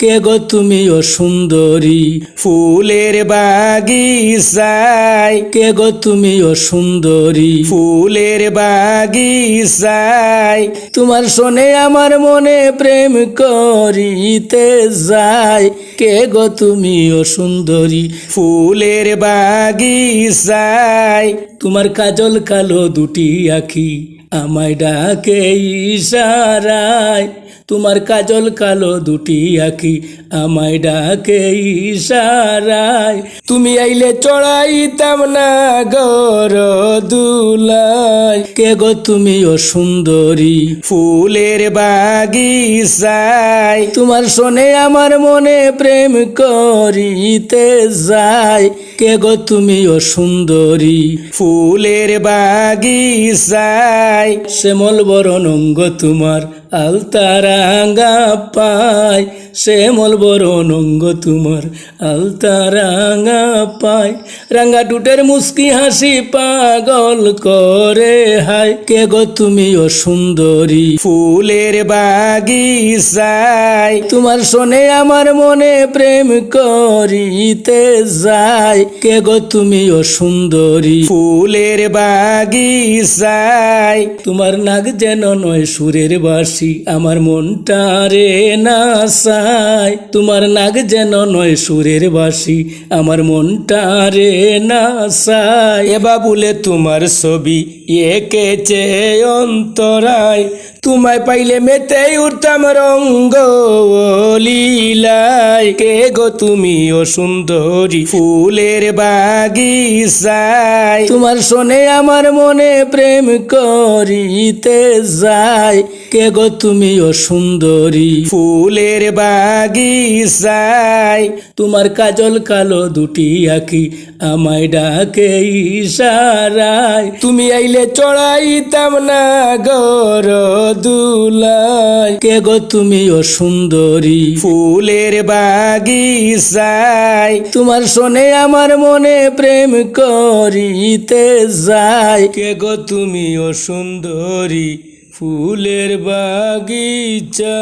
কে গো তুমি ও সুন্দরী? ফুলের বাগিচায়। কে গো তুমি ও সুন্দরী? ফুলের বাগিচায়। তোমার শোনে আমার মনে প্রেম করিতে যায়। কে গো তুমি ও সুন্দরী? ফুলের বাগিচায়। তোমার কাজল কালো দুটি আখি। আমায় ডাকে ইশারায়, তোমার কাজল কালো দুটি আঁকি আমায় ডাকে ইশারায়, তুমি আইলে চড়াইতাম না গর দুলাই কে গো তুমি ও সুন্দরী ফুলের বাগিচায়। তোমার শোনে আমার মনে প্রেম করিতে যায়। কে গো তুমি ও সুন্দরী? ফুলের বাগিচায় শ্যামল বরণ অঙ্গ তোমার আলতারাঙ্গা পায় শ্যামল বরণ অঙ্গ তোমার আলতারাঙ্গা পায় রাঙ্গা টুটের মুস্কি হাসি পাগল করে হায়, কে গো তুমি ও সুন্দরী? ফুলের বাগিচায় তোমার শোনে আমার মনে প্রেম করিতে যায়, কে গো তুমি ও সুন্দরী? ফুলের বাগিচায় তোমার নাক যেন নয় সুরের বাসি। আমার মনটা রে নাসায় তোমার নাগ যেন নয় সুরের বাসি আমার মনটা রে নাসায় এ বাবুলে তোমার ছবি এঁকেছে অন্তরায়। তোমায় পাইলে মেতে উঠতাম রঙ্গ লীলায় কে গো তুমি ও সুন্দরী ফুলের বাগিচায়। তোমার শোনে আমার মনে প্রেম করিতে যায় কে গো তুমি ও সুন্দরী ফুলের বাগিচায়। তোমার কাজল কালো দুটি আখি আমায় ডাকে ইশারায়। তুমি আইলে চড়াইতাম না গর দুলাই কে গো তুমি ও সুন্দরী? ফুলের বাগিচায় তোমার শোনে আমার মনে প্রেম করিতে যায়। কে গো তুমি ও সুন্দরী ফুলের বাগিচা